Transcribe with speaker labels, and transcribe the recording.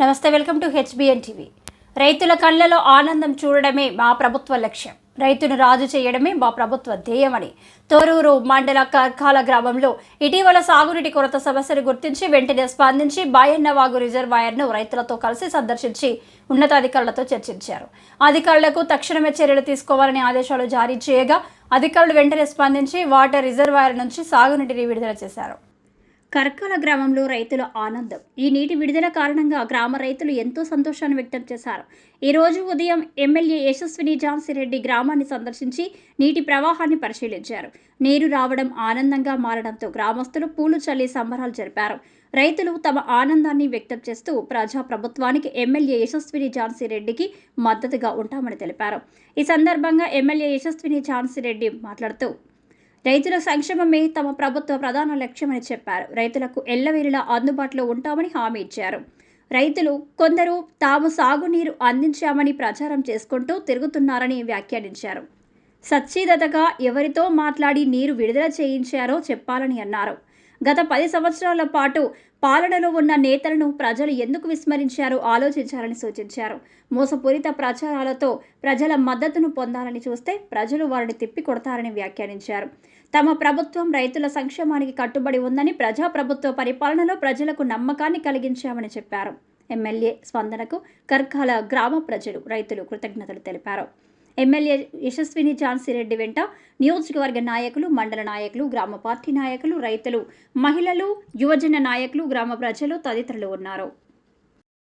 Speaker 1: నమస్తే welcome to HBN TV. రైతుల కళ్ళలో ఆనందం చూడడమే మా ప్రభుత్వ లక్ష్యం. రైతును రాజు చేయడమే మా ప్రభుత్వ ధ్యేయమని తోరూరు మండల కర్కాల గ్రామంలో ఇటీవల సాగునీటి కొరత సమస్యను గుర్తించి వెంటనే స్పందించి బాయన్నవాగు రిజర్వాయర్ను రైతులతో కలిసి సందర్శించి ఉన్నతాధికారులతో చర్చించారు. అధికారులకు తక్షణమే చర్యలు తీసుకోవాలని ఆదేశాలు జారీ చేయగా అధికారులు వెంటనే స్పందించి వాటర్ రిజర్వాయర్ నుంచి సాగునీటిని విడుదల చేశారు. కర్కాల గ్రామంలో రైతుల ఆనందం. ఈ నీటి విడుదల కారణంగా గ్రామ రైతులు ఎంతో సంతోషాన్ని వ్యక్తం చేశారు. ఈ రోజు ఉదయం ఎమ్మెల్యే యశస్విని ఝాన్సీరెడ్డి గ్రామాన్ని సందర్శించి నీటి ప్రవాహాన్ని పరిశీలించారు. నీరు రావడం ఆనందంగా మారడంతో గ్రామస్తులు పూలు చల్లి సంబరాలు జరిపారు. రైతులు తమ ఆనందాన్ని వ్యక్తం చేస్తూ ప్రజా ప్రభుత్వానికి ఎమ్మెల్యే యశస్విని ఝాన్సీరెడ్డికి మద్దతుగా ఉంటామని తెలిపారు. ఈ సందర్భంగా ఎమ్మెల్యే యశస్విని ఝాన్సీరెడ్డి మాట్లాడుతూ రైతుల సంక్షేమమే తమ ప్రభుత్వ ప్రధాన లక్ష్యమని చెప్పారు. రైతులకు ఎల్లవేళలా అందుబాటులో ఉంటామని హామీ ఇచ్చారు. రైతులు కొందరు తాము సాగునీరు అందించామని ప్రచారం చేసుకుంటూ తిరుగుతున్నారని వ్యాఖ్యానించారు. సచ్చిదతగా ఎవరితో మాట్లాడి నీరు విడుదల చేయించారో చెప్పాలని అన్నారు. గత పది సంవత్సరాల పాటు పాలనలో ఉన్న నేతలను ప్రజలు ఎందుకు విస్మరించారో ఆలోచించాలని సూచించారు. మోసపూరిత ప్రచారాలతో ప్రజల మద్దతును పొందాలని చూస్తే ప్రజలు వారిని తిప్పి కొడతారని వ్యాఖ్యానించారు. తమ ప్రభుత్వం రైతుల సంక్షేమానికి కట్టుబడి ఉందని ప్రజా ప్రభుత్వ పరిపాలనలో ప్రజలకు నమ్మకాన్ని కలిగించామని చెప్పారు. ఎమ్మెల్యే స్పందనకు కర్కాల గ్రామ ప్రజలు రైతులు కృతజ్ఞతలు తెలిపారు. ఎమ్మెల్యే యశస్విని ఝాన్సీరెడ్డి వెంట నియోజకవర్గ నాయకులు మండల నాయకులు గ్రామ పార్టీ నాయకులు రైతులు మహిళలు యువజన నాయకులు గ్రామ ప్రజలు తదితరులు ఉన్నారు.